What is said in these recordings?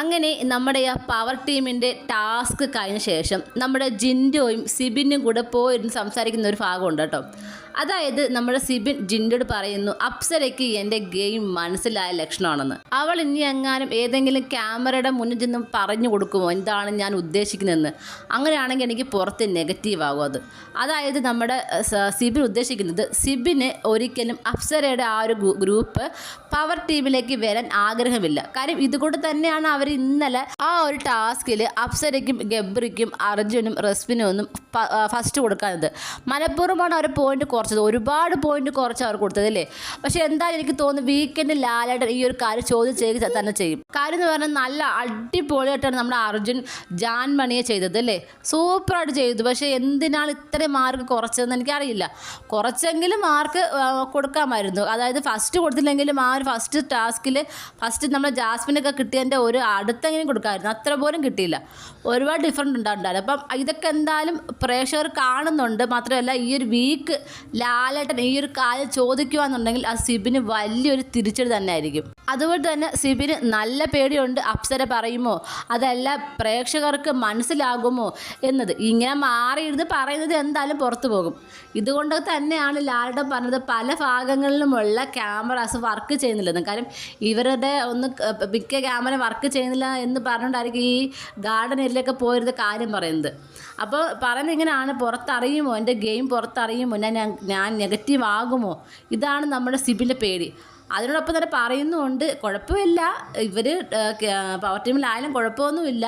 അങ്ങനെ നമ്മുടെ ആ പവർ ടീമിന്റെ ടാസ്ക് കഴിഞ്ഞ ശേഷം നമ്മുടെ ജിൻഡോയും സിബിനും കൂടെ പോയിരുന്ന് സംസാരിക്കുന്ന ഒരു ഭാഗമുണ്ട് കേട്ടോ. അതായത് നമ്മുടെ സിബിൻ ജിൻഡോട് പറയുന്നു അപ്സരയ്ക്ക് എന്റെ ഗെയിം മനസ്സിലായ ലക്ഷണമാണെന്ന്. അവൾ ഇനി എങ്ങാനും ഏതെങ്കിലും ക്യാമറയുടെ മുന്നിൽ നിന്നും പറഞ്ഞു കൊടുക്കുമോ? എന്താണ് ഞാൻ ഉദ്ദേശിക്കുന്നതെന്ന്? അങ്ങനെയാണെങ്കിൽ എനിക്ക് പുറത്ത് നെഗറ്റീവ് ആകും അത്. അതായത് നമ്മുടെ സിബിൻ ഉദ്ദേശിക്കുന്നത് സിബിന് ഒരിക്കലും അപ്സരയുടെ ആ ഒരു ഗ്രൂപ്പ് പവർ ടീമിലേക്ക് വരാൻ ആഗ്രഹമില്ല. കാര്യം ഇതുകൊണ്ട് തന്നെയാണ് അവർ ഇന്നലെ ആ ഒരു ടാസ്കിൽ അപ്സരയ്ക്കും ഗബ്രിക്കും അർജുനും റസ്മിനും ഒന്നും ഫസ്റ്റ് കൊടുക്കാത്തത് മനഃപൂർവമാണ് അവർ പോയിന്റ് കുറച്ചത്. ഒരുപാട് പോയിന്റ് കുറച്ച് അവർ കൊടുത്തത് അല്ലേ? പക്ഷെ എന്തായാലും എനിക്ക് തോന്നുന്നു വീക്കെൻഡ് ലാലേട്ടൻ ഈ ഒരു കാര്യം ചോദ്യം ചെയ്യുക തന്നെ ചെയ്യും. കാര്യം എന്ന് പറഞ്ഞാൽ നല്ല അടിപൊളിയായിട്ടാണ് നമ്മുടെ അർജുൻ ജാൻ മണിയെ ചെയ്തത് അല്ലേ? സൂപ്പറായിട്ട് ചെയ്തു. പക്ഷേ എന്തിനാണ് ഇത്രയും മാർക്ക് കുറച്ചതെന്ന് എനിക്കറിയില്ല. കുറച്ചെങ്കിലും മാർക്ക് കൊടുക്കാമായിരുന്നു. അതായത് ഫസ്റ്റ് കൊടുത്തില്ലെങ്കിലും ആ ഒരു ഫസ്റ്റ് ടാസ്കിൽ ഫസ്റ്റ് നമ്മുടെ ജാസ്മിനൊക്കെ കിട്ടിയതിന്റെ ഒരു അടുത്തെങ്കിലും കൊടുക്കാമായിരുന്നു അത്ര പോലും കിട്ടിയില്ല. ഒരുപാട് ഡിഫറന്റ് ഉണ്ടായിട്ടുണ്ടായിരുന്നു. അപ്പം ഇതൊക്കെ എന്തായാലും പ്രേക്ഷകർ കാണുന്നുണ്ട്. മാത്രമല്ല ഈ ഒരു വീക്ക് ലാലേട്ടൻ ഈ ഒരു കാര്യം ചോദിക്കുകയെന്നുണ്ടെങ്കിൽ ആ സിബിന് വലിയൊരു തിരിച്ചടി തന്നെ ആയിരിക്കും അതുപോലെ തന്നെ സിബിന് നല്ല പേടിയുണ്ട്. അപ്സര പറയുമോ? അതല്ല പ്രേക്ഷകർക്ക് മനസ്സിലാകുമോ എന്നത്. ഇങ്ങനെ മാറിയിരുന്ന് പറയുന്നത് എന്തായാലും പുറത്തു പോകും. ഇതുകൊണ്ട് തന്നെയാണ് ലാലേട്ടൻ പറഞ്ഞത് പല ഭാഗങ്ങളിലുമുള്ള ക്യാമറാസ് വർക്ക് ചെയ്യുന്നില്ലെന്ന്. കാരണം ഇവരുടെ ഒന്ന് മിക്ക ക്യാമറ വർക്ക് ചെയ്യുന്നില്ല എന്ന് പറഞ്ഞുകൊണ്ടായിരിക്കും ഈ ഗാർഡൻ ഏരിയയിലൊക്കെ പോയിരുന്ന കാര്യം പറയുന്നത്. അപ്പോൾ പറയുന്നത് ഇങ്ങനെയാണ് പുറത്തറിയുമോ? എന്റെ ഗെയിം പുറത്തറിയുമോ? ഞാൻ- ഞാൻ നെഗറ്റീവ് ആകുമോ? ഇതാണ് നമ്മുടെ സിബിന്റെ പേടി അതിനോടൊപ്പം തന്നെ പറയുന്നുമുണ്ട് കുഴപ്പമില്ല. ഇവർ പവർ ടീമിലായാലും കുഴപ്പമൊന്നുമില്ല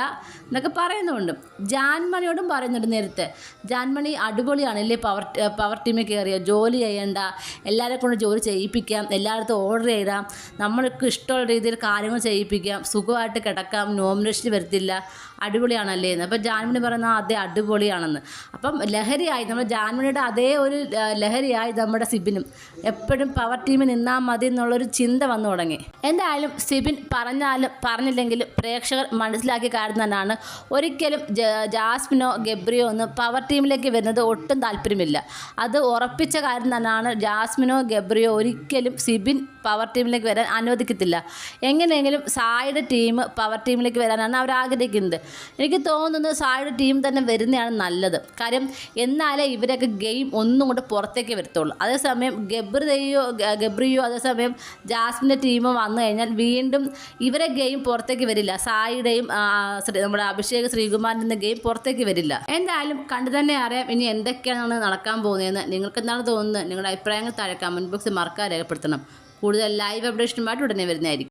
എന്നൊക്കെ പറയുന്നുമുണ്ട്. ജാൻമണിയോടും പറയുന്നുണ്ട് നേരത്തെ. ജാൻമണി അടിപൊളിയാണല്ലേ പവർ പവർ ടീമിൽ കയറിയ ജോലി ചെയ്യേണ്ട എല്ലാവരെ കൊണ്ട് ജോലി ചെയ്യിപ്പിക്കാം എല്ലായിടത്തും ഓർഡർ ചെയ്താം നമ്മൾക്ക് ഇഷ്ടമുള്ള രീതിയിൽ കാര്യങ്ങൾ ചെയ്യിപ്പിക്കാം സുഖമായിട്ട് കിടക്കാം നോമിനേഷൻ വരത്തില്ല. അടിപൊളിയാണല്ലേ എന്ന്. അപ്പം ജാൻമണി പറയുന്ന അതേ അടിപൊളിയാണെന്ന്. അപ്പം ലഹരിയായി നമ്മുടെ ജാൻമണിയുടെ അതേ ഒരു ലഹരിയായി നമ്മുടെ സിബിനും. എപ്പോഴും പവർ ടീമിൽ നിന്നാൽ മതി എന്നുള്ളൊരു ചിന്ത വന്നു തുടങ്ങി. എന്തായാലും സിബിൻ പറഞ്ഞാലും പറഞ്ഞില്ലെങ്കിലും പ്രേക്ഷകർ മനസ്സിലാക്കിയ കാര്യം തന്നെയാണ് ഒരിക്കലും ജാസ്മിനോ ഗബ്രിയോ ഒന്നും പവർ ടീമിലേക്ക് വരുന്നത് ഒട്ടും താല്പര്യമില്ല. അത് ഉറപ്പിച്ച കാര്യം തന്നെയാണ് ജാസ്മിനോ ഗബ്രിയോ ഒരിക്കലും സിബിൻ പവർ ടീമിലേക്ക് വരാൻ അനുവദിക്കത്തില്ല. എങ്ങനെയെങ്കിലും സായുടെ ടീം പവർ ടീമിലേക്ക് വരാനാണ് അവർ ആഗ്രഹിക്കുന്നത്. എനിക്ക് തോന്നുന്നത് സായുടെ ടീം തന്നെ വരുന്നതാണ് നല്ലത്. കാര്യം എന്നാലേ ഇവരൊക്കെ ഗെയിം ഒന്നും കൊണ്ട് പുറത്തേക്ക് വരത്തുള്ളൂ. അതേസമയം ഗബ്രിയോ ഗബ്രിയോ അതേസമയം ജാസ്മിന്റെ ടീമും വന്നു കഴിഞ്ഞാൽ വീണ്ടും ഇവരെ ഗെയിം പുറത്തേക്ക് വരില്ല. സായിയുടെയും നമ്മുടെ അഭിഷേക് ശ്രീകുമാറിന്റെ ഗെയിം പുറത്തേക്ക് വരില്ല. എന്തായാലും കണ്ടു തന്നെ അറിയാം ഇനി എന്തൊക്കെയാണ് നടക്കാൻ പോകുന്നതെന്ന്. നിങ്ങൾക്ക് എന്താണ് തോന്നുന്നത്? നിങ്ങളുടെ അഭിപ്രായങ്ങൾ താഴെ കമന്റ് ബോക്സിൽ മറക്കാൻ രേഖപ്പെടുത്തണം. കൂടുതൽ ലൈവ് അപ്ഡേഷനുമായിട്ട് ഉടനെ വരുന്നതായിരിക്കും.